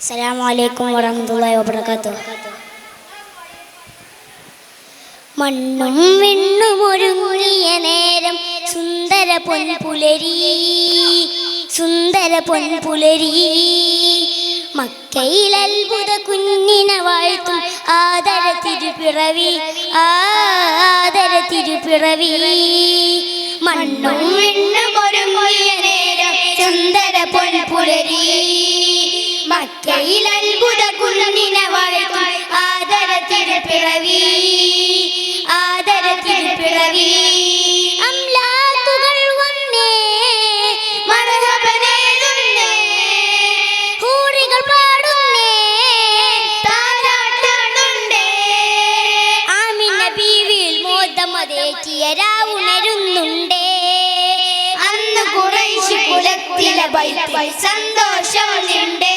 അസ്സലാമലൈക്കും വറഹ്മത്തുള്ളാഹി വബറകാതുഹു. മണ്ണും വിണ്ണും ഒരുങ്ങിയ നേരം സുന്ദര പൊൻപുലരി സുന്ദര പൊൻപുലരി. മക്കയിൽ അത്ഭുത കുഞ്ഞിനെ വാഴ്ത്തും ആദര തിരുപ്പിറവി ആദര തിരുപ്പിറവി മണ്ണും വിണ്ണും മക്കയിൽ അത്ഭുത കുഞ്ഞിനെ വാഴ്ത്തും ആദര തിരുപ്പിറവി ആദര തിരുപ്പിറവി അംലാക്കുകൾ വന്നേ മർഹബനേരുന്നേ ഹൂറികൾ പാടുന്നേ താരാട്ടാടുണ്ടേ ആമിന ബീവിൽ മോദമതേറ്റിയ രാവുണരുന്നുണ്ടേ. അന്ന് കുറേശ് കുലത്തിലെ സന്തോഷം നിണ്ടേ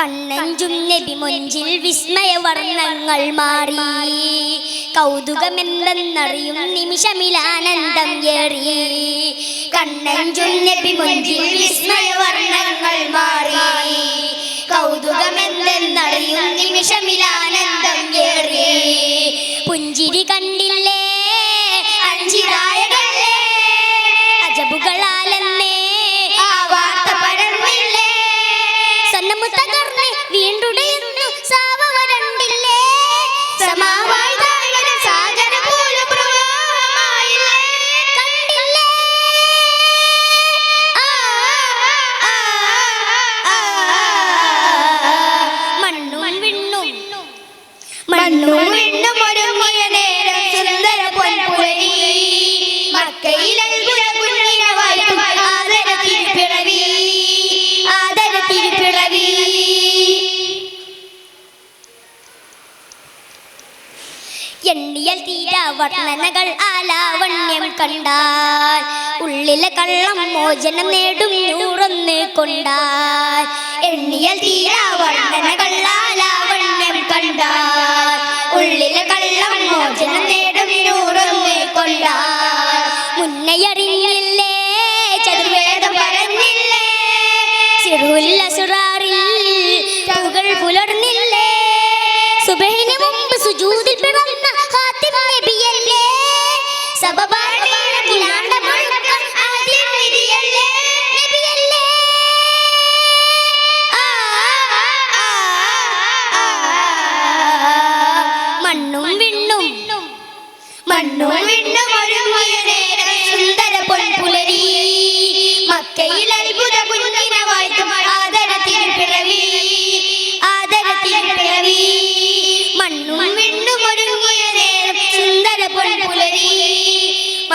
കണ്ണഞ്ചും നബി വിസ്മയ വർണങ്ങൾ മാറി. കൗതുകമെന്തെന്നറിയും നിമിഷമിലാനന്ദം ഏറി. കണ്ണഞ്ചും നബി വിസ്മയ വർണങ്ങൾ മാറി. കൗതുകമെന്തെന്നറിയും നിമിഷമിലാനന്ദം മണ്ണും ഒരുങ്ങിയ നേരം സുന്ദര പൊൻപുലരി മക്കയിൽ അത്ഭുത കുഞ്ഞിനെ വാഴ്ത്തും ആദര ആദര എണ്ണിയൽ തീരാ വർണനകൾ ആലാവണ്യം കണ്ടാൽ. ഉള്ളിലെ കള്ളം മോചനം നേടും നൂറൊന്ന് കൊണ്ടാൽ. എണ്ണിയൽ തീരാ വർണനകൾ സുജൂദിൽ പിറന്ന ഹാത്തിം നബിയല്ലേ സബബാണിയിലാണ്ട മുഴക്കം ആദ്യം വിധിയല്ലേ? നബിയല്ലേ. മണ്ണും വിണ്ണും മണ്ണും വിണ്ണും ഒരുങ്ങിയ നേരം പൊൻപുലരി. മക്കയിൽ അത്ഭുത വാഴ്ത്തും ആദര തിരുപ്പിറവി ആദര തിരുപ്പിറവി മണ്ണും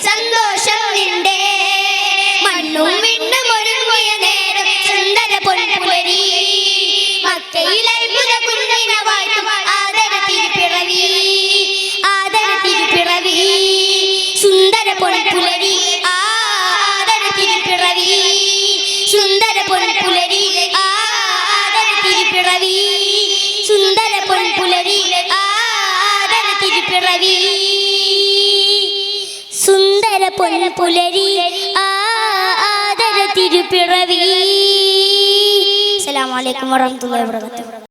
സന്തോഷം നിന്റെ. മണ്ണും വിണ്ണും ഒരുങ്ങിയ നേരം സുന്ദര പൊൻപുലരി. മക്കയിൽ അത്ഭുത കുഞ്ഞിനെ വാഴ്ത്തും ആദര തിരുപ്പിറവി. ആദര തിരുപ്പിറവി. സുന്ദര പൊൻപുലരി. ആദര തിരുപ്പിറവി. സുന്ദര പൊൻപുലരി. ആദര തിരുപ്പിറവി. സുന്ദര പൊൻപുലരി. ആദര സുന്ദര പൊൻപുലരി ആദര തിരുപ്പിറവി അസ്സലാമു അലൈക്കും വറഹ്മത്തുള്ളാഹി വബറകാതുഹു.